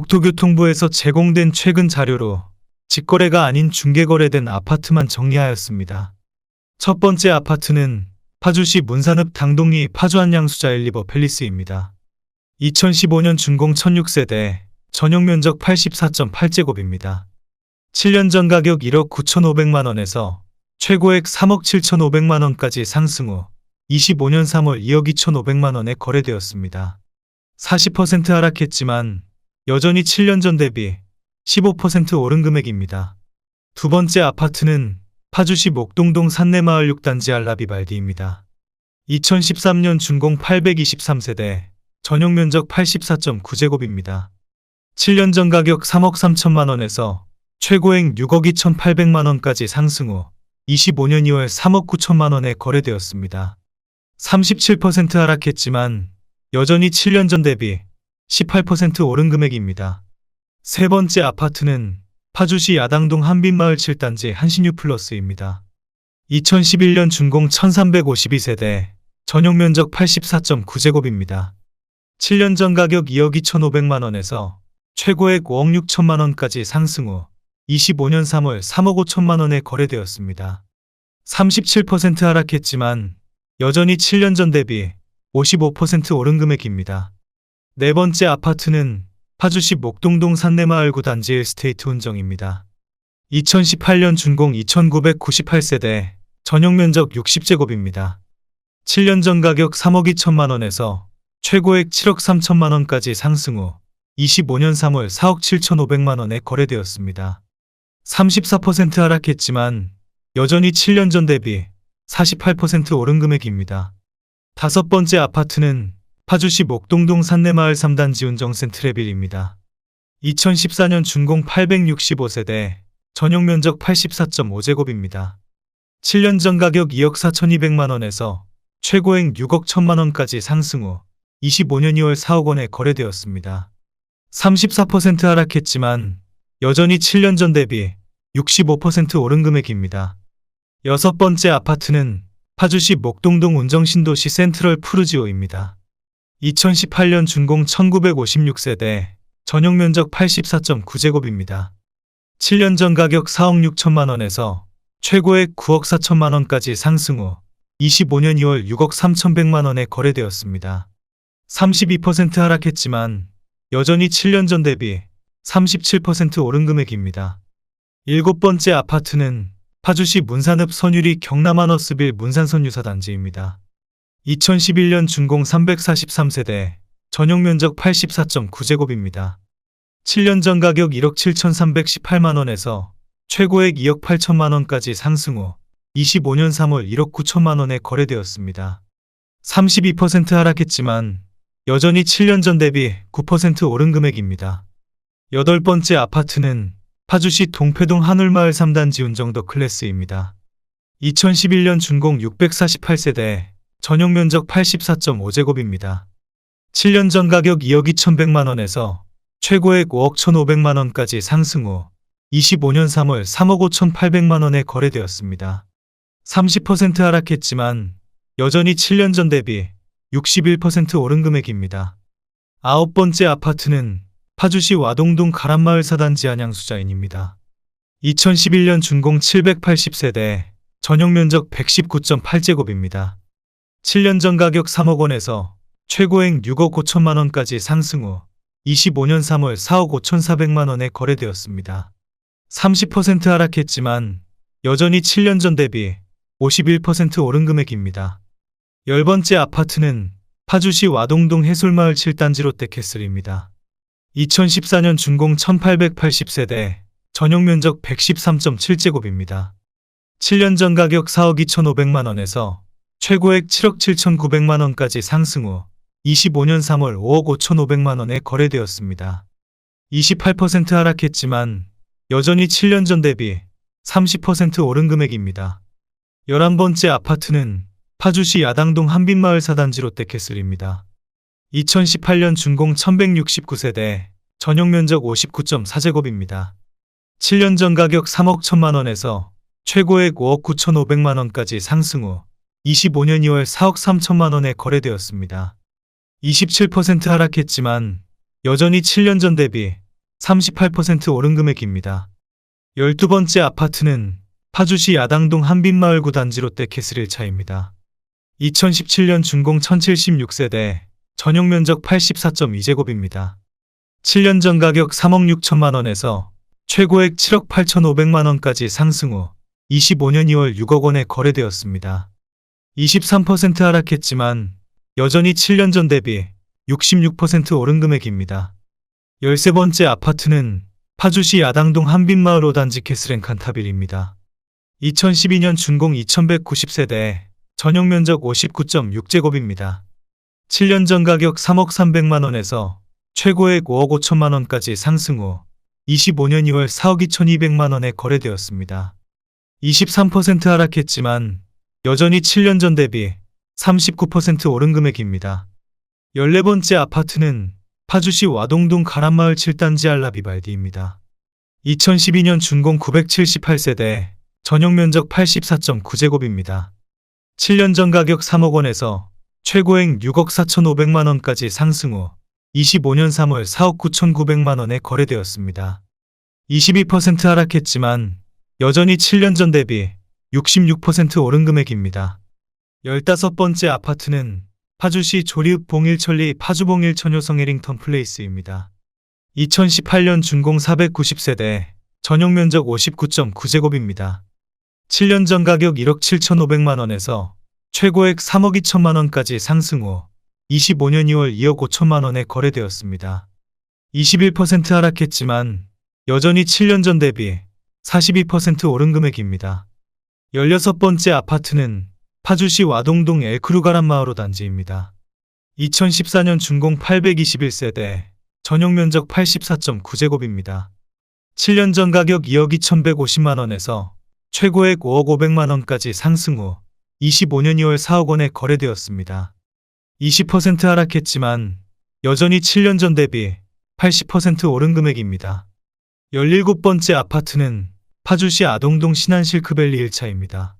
국토교통부에서 제공된 최근 자료로 직거래가 아닌 중개거래된 아파트만 정리하였습니다. 첫 번째 아파트는 파주시 문산읍 당동리 파주한양수자 엘리버 팰리스입니다. 2015년 준공 1006세대, 전용 면적 84.8제곱입니다. 7년 전 가격 1억 9,500만 원에서 최고액 3억 7,500만 원까지 상승 후 25년 3월 2억 2,500만 원에 거래되었습니다. 40% 하락했지만 여전히 7년 전 대비 15% 오른 금액입니다. 두 번째 아파트는 파주시 목동동 산내마을 6단지 알라비발디입니다. 2013년 준공 823세대, 전용 면적 84.9제곱입니다. 7년 전 가격 3억 3천만 원에서 최고액 6억 2,800만 원까지 상승 후 25년 2월 3억 9천만 원에 거래되었습니다. 37% 하락했지만 여전히 7년 전 대비 18% 오른 금액입니다. 세 번째 아파트는 파주시 야당동 한빛마을 7단지 한신유 플러스입니다. 2011년 준공 1352세대, 전용 면적 84.9제곱입니다. 7년 전 가격 2억 2,500만 원에서 최고액 5억 6천만 원까지 상승 후 25년 3월 3억 5천만 원에 거래되었습니다. 37% 하락했지만 여전히 7년 전 대비 55% 오른 금액입니다. 네 번째 아파트는 파주시 목동동 산내마을 9단지 일스테이트 운정입니다. 2018년 준공 2998세대, 전용 면적 60제곱입니다. 7년 전 가격 3억 2천만 원에서 최고액 7억 3천만 원까지 상승 후 25년 3월 4억 7천5백만 원에 거래되었습니다. 34% 하락했지만 여전히 7년 전 대비 48% 오른 금액입니다. 다섯 번째 아파트는 파주시 목동동 산내마을 3단 지 운정센 트레빌입니다. 2014년 준공 865세대, 전용 면적 84.5제곱입니다. 7년 전 가격 2억 4,200만 원에서 최고액 6억 1천만 원까지 상승 후 25년 2월 4억 원에 거래되었습니다. 34% 하락했지만 여전히 7년 전 대비 65% 오른 금액입니다. 여섯 번째 아파트는 파주시 목동동 운정신도시 센트럴 푸르지오입니다. 2018년 준공 1956세대, 전용 면적 84.9제곱입니다. 7년 전 가격 4억 6천만 원에서 최고액 9억 4천만 원까지 상승 후 25년 2월 6억 3천백만 원에 거래되었습니다. 32% 하락했지만 여전히 7년 전 대비 37% 오른 금액입니다. 일곱 번째 아파트는 파주시 문산읍 선유리 경남한어스빌 문산선유사 단지입니다. 2011년 준공 343세대, 전용 면적 84.9제곱입니다. 7년 전 가격 1억 7,318만 원에서 최고액 2억 8천만 원까지 상승 후 25년 3월 1억 9천만 원에 거래되었습니다. 32% 하락했지만 여전히 7년 전 대비 9% 오른 금액입니다. 여덟 번째 아파트는 파주시 동패동 한울마을 3단 지 운정더 클래스입니다. 2011년 준공 648세대, 전용 면적 84.5제곱입니다. 7년 전 가격 2억 2천백만 원에서 최고액 5억 1,500만 원까지 상승 후 25년 3월 3억 5,800만 원에 거래되었습니다. 30% 하락했지만 여전히 7년 전 대비 61% 오른 금액입니다. 아홉 번째 아파트는 파주시 와동동 가란마을 사단지 안양수자인입니다. 2011년 준공 780세대, 전용 면적 119.8제곱입니다. 7년 전 가격 3억 원에서 최고액 6억 5천만 원까지 상승 후 25년 3월 4억 5천4백만 원에 거래되었습니다. 30% 하락했지만 여전히 7년 전 대비 51% 오른 금액입니다. 열 번째 아파트는 파주시 와동동 해솔마을 7단지 롯데캐슬입니다. 2014년 준공 1880세대, 전용 면적 113.7제곱입니다. 7년 전 가격 4억 2,500만 원에서 최고액 7억 7,900만 원까지 상승 후 25년 3월 5억 5,500만 원에 거래되었습니다. 28% 하락했지만 여전히 7년 전 대비 30% 오른 금액입니다. 11번째 아파트는 파주시 야당동 한빛마을 사단지 롯데캐슬입니다. 2018년 준공 1169세대, 전용 면적 59.4제곱입니다. 7년 전 가격 3억 1천만 원에서 최고액 5억 9천5백만 원까지 상승 후 25년 2월 4억 3천만 원에 거래되었습니다. 27% 하락했지만 여전히 7년 전 대비 38% 오른 금액입니다. 12번째 아파트는 파주시 야당동 한빛마을 구단지 롯데캐슬 1차입니다. 2017년 준공 1076세대, 전용 면적 84.2제곱입니다. 7년 전 가격 3억 6천만 원에서 최고액 7억 8천 5백만 원까지 상승 후 25년 2월 6억 원에 거래되었습니다. 23% 하락했지만 여전히 7년 전 대비 66% 오른 금액입니다. 13번째 아파트는 파주시 야당동 한빛마을 5단지 캐스렌 칸타빌입니다. 2012년 준공 2190세대, 전용 면적 59.6제곱입니다. 7년 전 가격 3억 300만 원에서 최고액 5억 5천만 원까지 상승 후 25년 2월 4억 2,200만 원에 거래되었습니다. 23% 하락했지만 여전히 7년 전 대비 39% 오른 금액입니다. 14번째 아파트는 파주시 와동동 가람마을 7단지 알라비발디입니다. 2012년 준공 978세대, 전용 면적 84.9제곱입니다. 7년 전 가격 3억 원에서 최고액 6억 4천5백만 원까지 상승 후 25년 3월 4억 9천9백만 원에 거래되었습니다. 22% 하락했지만 여전히 7년 전 대비 66% 오른 금액입니다. 15번째 아파트는 파주시 조리읍 봉일천리 파주봉일 천효성 해링턴 플레이스입니다. 2018년 준공 490세대, 전용 면적 59.9제곱입니다. 7년 전 가격 1억 7천5백만 원에서 최고액 3억 2천만 원까지 상승 후 25년 2월 2억 5천만 원에 거래되었습니다. 21% 하락했지만 여전히 7년 전 대비 42% 오른 금액입니다. 16번째 아파트는 파주시 와동동 엘크루가란 마을호 단지입니다. 2014년 준공 821세대, 전용 면적 84.9제곱입니다. 7년 전 가격 2억 2,150만 원에서 최고액 5억 500만 원까지 상승 후 25년 2월 4억 원에 거래되었습니다. 20% 하락했지만 여전히 7년 전 대비 80% 오른 금액입니다. 17번째 아파트는 파주시 아동동 신안실크밸리 1차입니다.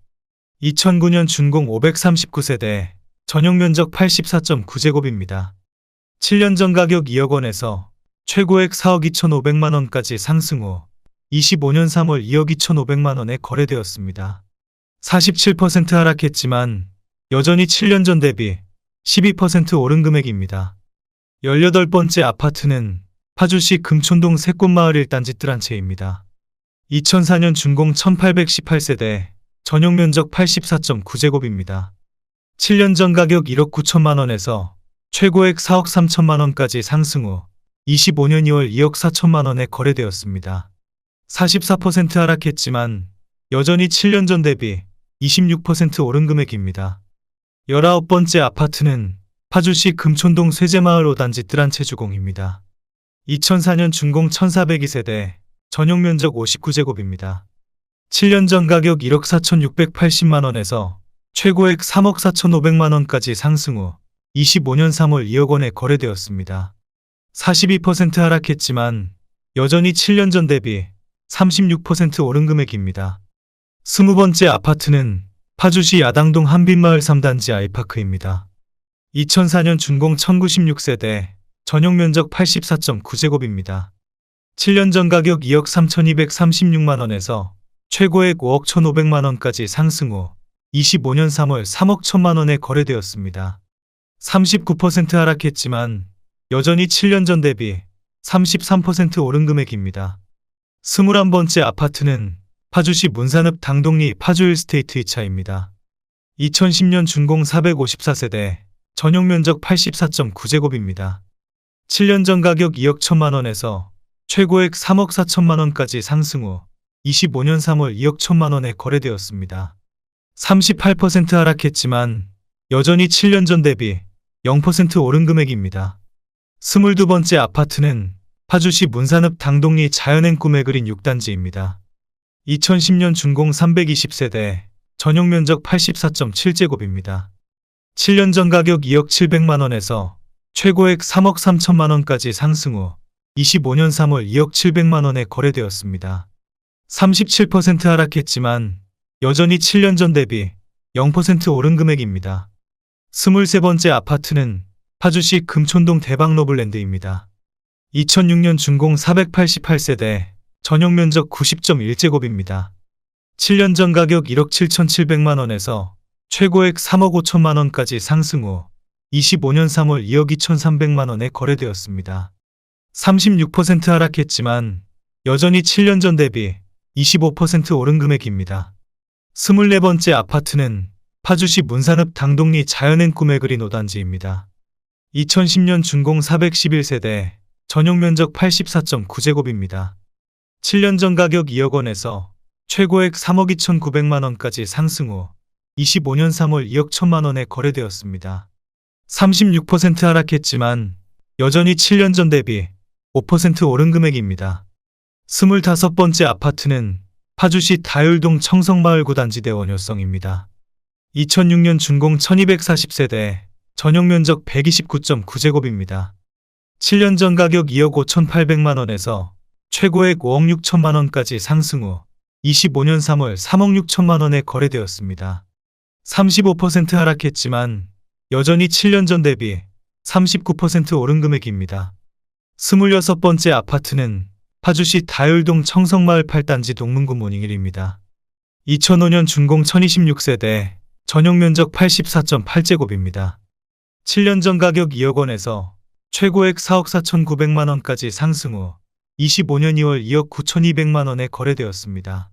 2009년 준공 539세대, 전용 면적 84.9제곱입니다. 7년 전 가격 2억 원에서 최고액 4억 2,500만 원까지 상승 후 25년 3월 2억 2,500만 원에 거래되었습니다. 47% 하락했지만 여전히 7년 전 대비 12% 오른 금액입니다. 18번째 아파트는 파주시 금촌동 새꽃마을 1단지 뜰한 채입니다. 2004년 준공 1818세대, 전용 면적 84.9제곱입니다. 7년 전 가격 1억 9천만 원에서 최고액 4억 3천만 원까지 상승 후 25년 2월 2억 4천만 원에 거래되었습니다. 44% 하락했지만 여전히 7년 전 대비 26% 오른 금액입니다. 19번째 아파트는 파주시 금촌동 쇠제마을 5단지 뜰한채 주공입니다. 2004년 준공 1402세대, 전용 면적 59제곱입니다. 7년 전 가격 1억 4,680만 원에서 최고액 3억 4,500만 원까지 상승 후 25년 3월 2억 원에 거래되었습니다. 42% 하락했지만 여전히 7년 전 대비 36% 오른 금액입니다. 20번째 아파트는 파주시 야당동 한빛마을 3단지 아이파크입니다. 2004년 준공 1096세대, 전용 면적 84.9제곱입니다. 7년 전 가격 2억 3,236만 원에서 최고액 5억 1,500만 원까지 상승 후 25년 3월 3억 1천만 원에 거래되었습니다. 39% 하락했지만 여전히 7년 전 대비 33% 오른 금액입니다. 21번째 아파트는 파주시 문산읍 당동리 파주일스테이트 2차입니다. 2010년 준공 454세대, 전용 면적 84.9제곱입니다. 7년 전 가격 2억 1천만 원에서 최고액 3억 4천만 원까지 상승 후 25년 3월 2억 1천만 원에 거래되었습니다. 38% 하락했지만 여전히 7년 전 대비 0% 오른 금액입니다. 22번째 아파트는 파주시 문산읍 당동리 자연행 꿈의 그린 6단지입니다. 2010년 준공 320세대, 전용 면적 84.7제곱입니다. 7년 전 가격 2억 700만 원에서 최고액 3억 3천만 원까지 상승 후 25년 3월 2억 700만 원에 거래되었습니다. 37% 하락했지만 여전히 7년 전 대비 0% 오른 금액입니다. 23번째 아파트는 파주시 금촌동 대박로블랜드입니다. 2006년 준공 488세대, 전용 면적 90.1제곱입니다. 7년 전 가격 1억 7,700만 원에서 최고액 3억 5천만 원까지 상승 후 25년 3월 2억 2,300만 원에 거래되었습니다. 36% 하락했지만 여전히 7년 전 대비 25% 오른 금액입니다. 24번째 아파트는 파주시 문산읍 당동리 자연행 꿈의 그린 5단지입니다. 2010년 준공 411세대, 전용 면적 84.9제곱입니다. 7년 전 가격 2억 원에서 최고액 3억 2,900만 원까지 상승 후 25년 3월 2억 1천만 원에 거래되었습니다. 36% 하락했지만 여전히 7년 전 대비 5% 오른 금액입니다. 25번째 아파트는 파주시 다율동 청성마을 구단지대 원효성입니다. 2006년 준공 1240세대, 전용 면적 129.9제곱입니다. 7년 전 가격 2억 5,800만 원에서 최고액 5억 6천만 원까지 상승 후 25년 3월 3억 6천만 원에 거래되었습니다. 35% 하락했지만 여전히 7년 전 대비 39% 오른 금액입니다. 26번째 아파트는 파주시 다율동 청성마을 8단지 동문구 모닝힐입니다. 2005년 준공 1026세대, 전용 면적 84.8제곱입니다. 7년 전 가격 2억 원에서 최고액 4억 4,900만 원까지 상승 후 25년 2월 2억 9,200만 원에 거래되었습니다.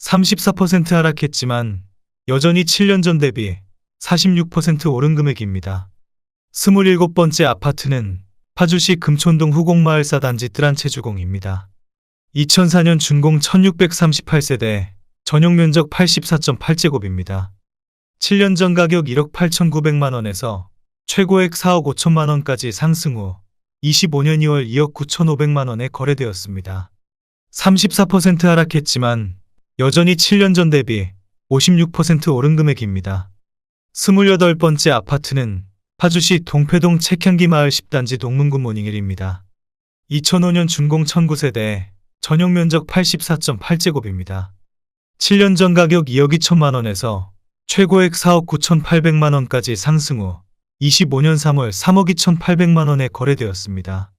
34% 하락했지만 여전히 7년 전 대비 46% 오른 금액입니다. 27번째 아파트는 파주시 금촌동 후곡마을 사단지 뜰한채주공입니다. 2004년 준공 1638세대, 전용 면적 84.8제곱입니다. 7년 전 가격 1억 8,900만 원에서 최고액 4억 5천만 원까지 상승 후 25년 2월 2억 9,500만 원에 거래되었습니다. 34% 하락했지만 여전히 7년 전 대비 56% 오른 금액입니다. 28번째 아파트는 파주시 동패동 책향기 마을 10단지 동문구 모닝힐입니다. 2005년 준공 1009세대, 전용 면적 84.8제곱입니다. 7년 전 가격 2억 2천만 원에서 최고액 4억 9,800만 원까지 상승 후 25년 3월 3억 2,800만 원에 거래되었습니다.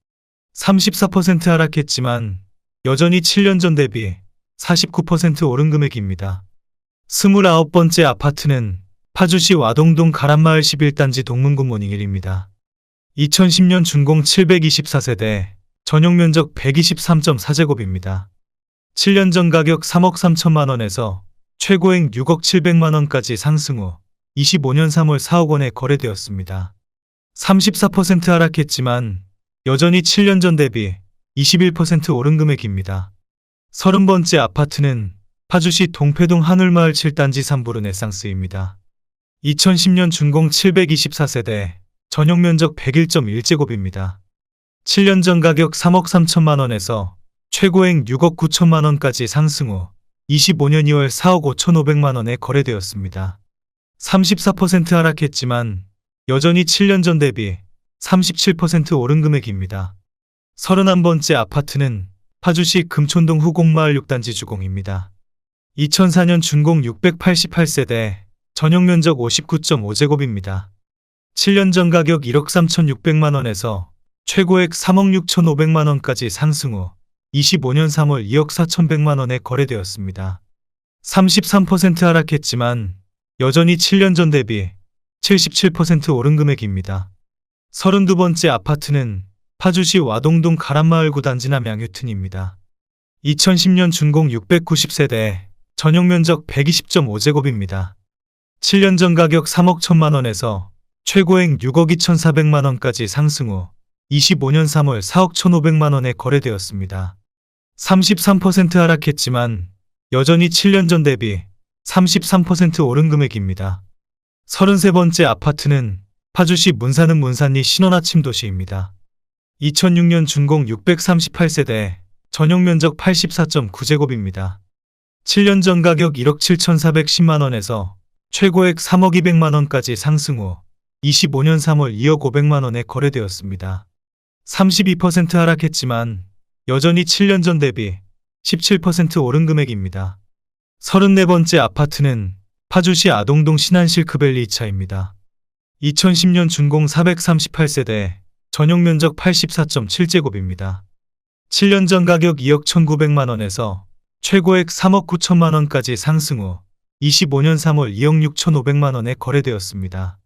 34% 하락했지만 여전히 7년 전 대비 49% 오른 금액입니다. 29번째 아파트는 파주시 와동동 가란마을 11단지 동문구 모닝힐입니다. 2010년 준공 724세대, 전용 면적 123.4제곱입니다. 7년 전 가격 3억 3천만 원에서 최고액 6억 700만 원까지 상승 후 25년 3월 4억 원에 거래되었습니다. 34% 하락했지만 여전히 7년 전 대비 21% 오른 금액입니다. 30번째 아파트는 파주시 동패동 한울마을 7단지 3부르 네상스입니다. 2010년 준공 724세대, 전용 면적 101.1제곱입니다. 7년 전 가격 3억 3천만 원에서 최고액 6억 9천만 원까지 상승 후 25년 2월 4억 5천5백만 원에 거래되었습니다. 34% 하락했지만 여전히 7년 전 대비 37% 오른 금액입니다. 31번째 아파트는 파주시 금촌동 후곡마을 6단지 주공입니다. 2004년 준공 688세대, 전용 면적 59.5제곱입니다. 7년 전 가격 1억 3,600만 원에서 최고액 3억 6,500만 원까지 상승 후 25년 3월 2억 4,100만 원에 거래되었습니다. 33% 하락했지만 여전히 7년 전 대비 77% 오른 금액입니다. 32번째 아파트는 파주시 와동동 가란마을 구단지 남양유튼입니다. 2010년 준공 690세대, 전용 면적 120.5제곱입니다. 7년 전 가격 3억 1천만 원에서 최고액 6억 2,400만 원까지 상승 후 25년 3월 4억 1,500만 원에 거래되었습니다. 33% 하락했지만 여전히 7년 전 대비 33% 오른 금액입니다. 33번째 아파트는 파주시 문산읍 문산리 신원아침 도시입니다. 2006년 준공 638세대, 전용 면적 84.9제곱입니다. 7년 전 가격 1억 7,410만 원에서 최고액 3억 200만 원까지 상승 후 25년 3월 2억 500만 원에 거래되었습니다. 32% 하락했지만 여전히 7년 전 대비 17% 오른 금액입니다. 34번째 아파트는 파주시 아동동 신안실크밸리 2차입니다. 2010년 준공 438세대, 전용 면적 84.7제곱입니다. 7년 전 가격 2억 1,900만 원에서 최고액 3억 9천만 원까지 상승 후 25년 3월 2억 6,500만 원에 거래되었습니다.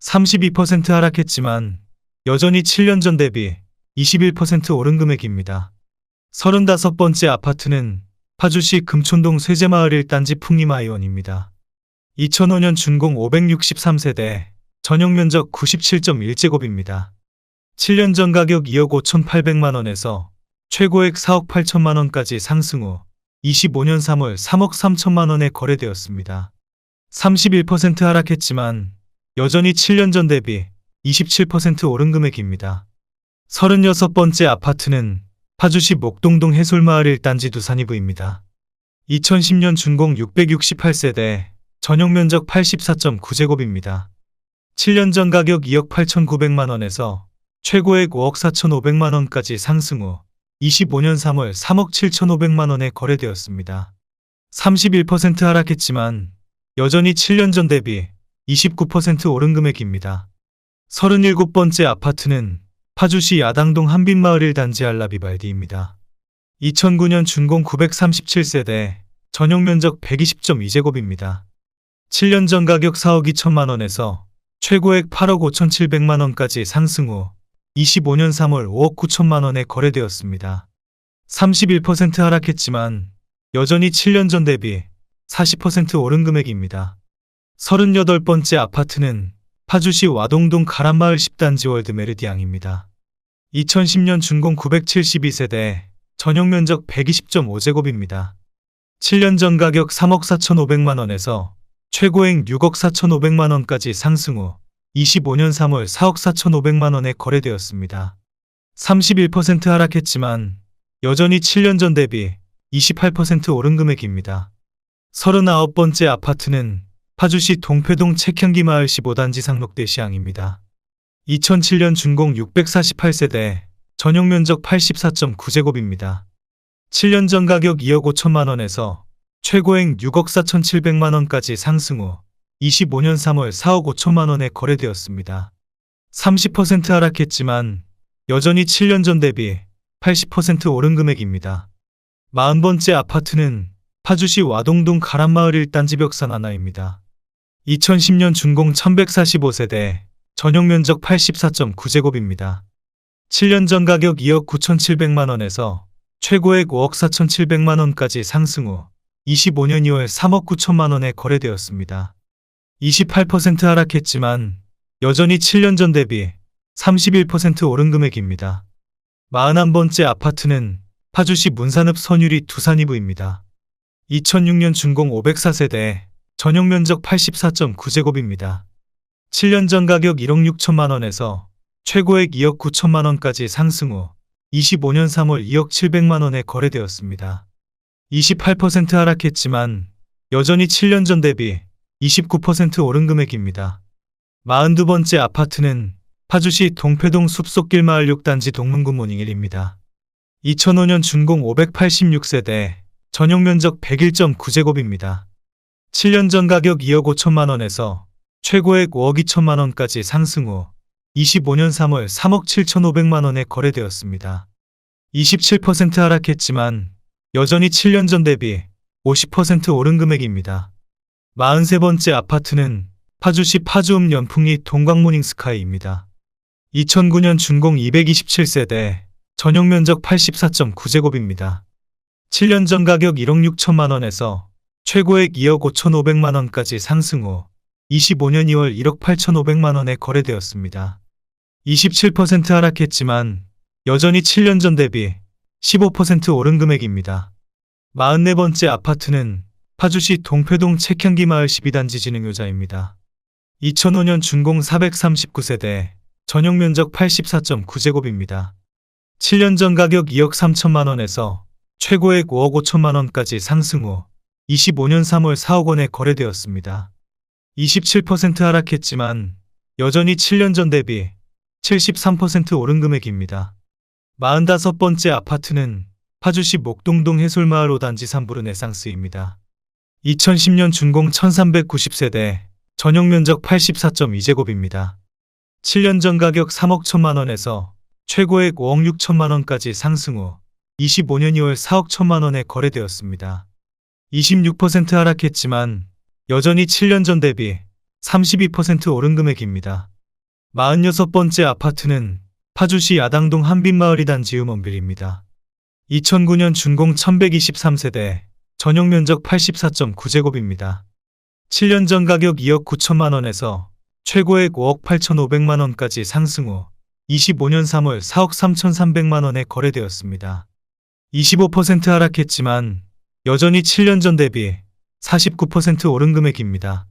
32% 하락했지만 여전히 7년 전 대비 21% 오른 금액입니다. 35번째 아파트는 파주시 금촌동 쇠제마을 1단지 풍림아이원입니다. 2005년 준공 563세대, 전용 면적 97.1제곱입니다. 7년 전 가격 2억 5,800만 원에서 최고액 4억 8천만 원까지 상승 후 25년 3월 3억 3천만 원에 거래되었습니다. 31% 하락했지만 여전히 7년 전 대비 27% 오른 금액입니다. 36번째 아파트는 파주시 목동동 해솔마을 1단지 두산이부입니다. 2010년 준공 668세대, 전용 면적 84.9제곱입니다. 7년 전 가격 2억 8,900만 원에서 최고액 5억 4,500만 원까지 상승 후 25년 3월 3억 7,500만 원에 거래되었습니다. 31% 하락했지만 여전히 7년 전 대비 29% 오른 금액입니다. 37번째 아파트는 파주시 야당동 한빛마을 1단지 알라비발디입니다. 2009년 준공 937세대, 전용 면적 120.2제곱입니다. 7년 전 가격 4억 2천만 원에서 최고액 8억 5천 7백만 원까지 상승 후 25년 3월 5억 9천만 원에 거래되었습니다. 31% 하락했지만 여전히 7년 전 대비 40% 오른 금액입니다. 38번째 아파트는 파주시 와동동 가란마을 10단지 월드 메르디앙입니다. 2010년 준공 972세대, 전용 면적 120.5제곱입니다. 7년 전 가격 3억 4,500만 원에서 최고액 6억 4,500만 원까지 상승 후 25년 3월 4억 4,500만 원에 거래되었습니다. 31% 하락했지만 여전히 7년 전 대비 28% 오른 금액입니다. 39번째 아파트는 파주시 동패동 책향기 마을 15단지 상록대 시향입니다. 2007년 준공 648세대, 전용 면적 84.9제곱입니다. 7년 전 가격 2억 5천만 원에서 최고액 6억 4천7백만 원까지 상승 후 25년 3월 4억 5천만 원에 거래되었습니다. 30% 하락했지만 여전히 7년 전 대비 80% 오른 금액입니다. 40번째 아파트는 파주시 와동동 가란마을 1단지 벽산 하나입니다. 2010년 준공 1145세대, 전용 면적 84.9제곱입니다. 7년 전 가격 2억 9,700만 원에서 최고액 5억 4,700만 원까지 상승 후 25년 2월 3억 9천만 원에 거래되었습니다. 28% 하락했지만 여전히 7년 전 대비 31% 오른 금액입니다. 41번째 아파트는 파주시 문산읍 선유리 두산이부입니다. 2006년 준공 504세대, 전용 면적 84.9제곱입니다. 7년 전 가격 1억 6천만 원에서 최고액 2억 9천만 원까지 상승 후 25년 3월 2억 7백만 원에 거래되었습니다. 28% 하락했지만 여전히 7년 전 대비 29% 오른 금액입니다. 42번째 아파트는 파주시 동패동 숲속길 마을 6단지 동문구 모닝일입니다. 2005년 준공 586세대, 전용 면적 101.9제곱입니다. 7년 전 가격 2억 5천만 원에서 최고액 5억 2천만 원까지 상승 후 25년 3월 3억 7천5백만 원에 거래되었습니다. 27% 하락했지만 여전히 7년 전 대비 50% 오른 금액입니다. 43번째 아파트는 파주시 파주읍 연풍리 동광모닝 스카이입니다. 2009년 준공 227세대, 전용 면적 84.9제곱입니다. 7년 전 가격 1억 6천만 원에서 최고액 2억 5천5백만 원까지 상승 후 25년 2월 1억 8천5백만 원에 거래되었습니다. 27% 하락했지만 여전히 7년 전 대비 15% 오른 금액입니다. 44번째 아파트는 파주시 동패동 책향기 마을 12단지 진흥효자입니다. 2005년 준공 439세대, 전용 면적 84.9제곱입니다. 7년 전 가격 2억 3천만 원에서 최고액 5억 5천만 원까지 상승 후 25년 3월 4억 원에 거래되었습니다. 27% 하락했지만 여전히 7년 전 대비 73% 오른 금액입니다. 45번째 아파트는 파주시 목동동 해솔마을 5단지 삼부르네상스입니다. 2010년 준공 1390세대, 전용 면적 84.2제곱입니다. 7년 전 가격 3억 1천만 원에서 최고액 5억 6천만 원까지 상승 후 25년 2월 4억 1천만 원에 거래되었습니다. 26% 하락했지만 여전히 7년 전 대비 32% 오른 금액입니다. 46번째 아파트는 파주시 야당동 한빛마을이 단지 음원빌입니다. 2009년 준공 1123세대, 전용 면적 84.9제곱입니다. 7년 전 가격 2억 9천만 원에서 최고액 5억 8,500만 원까지 상승 후 25년 3월 4억 3,300만 원에 거래되었습니다. 25% 하락했지만 여전히 7년 전 대비 49% 오른 금액입니다.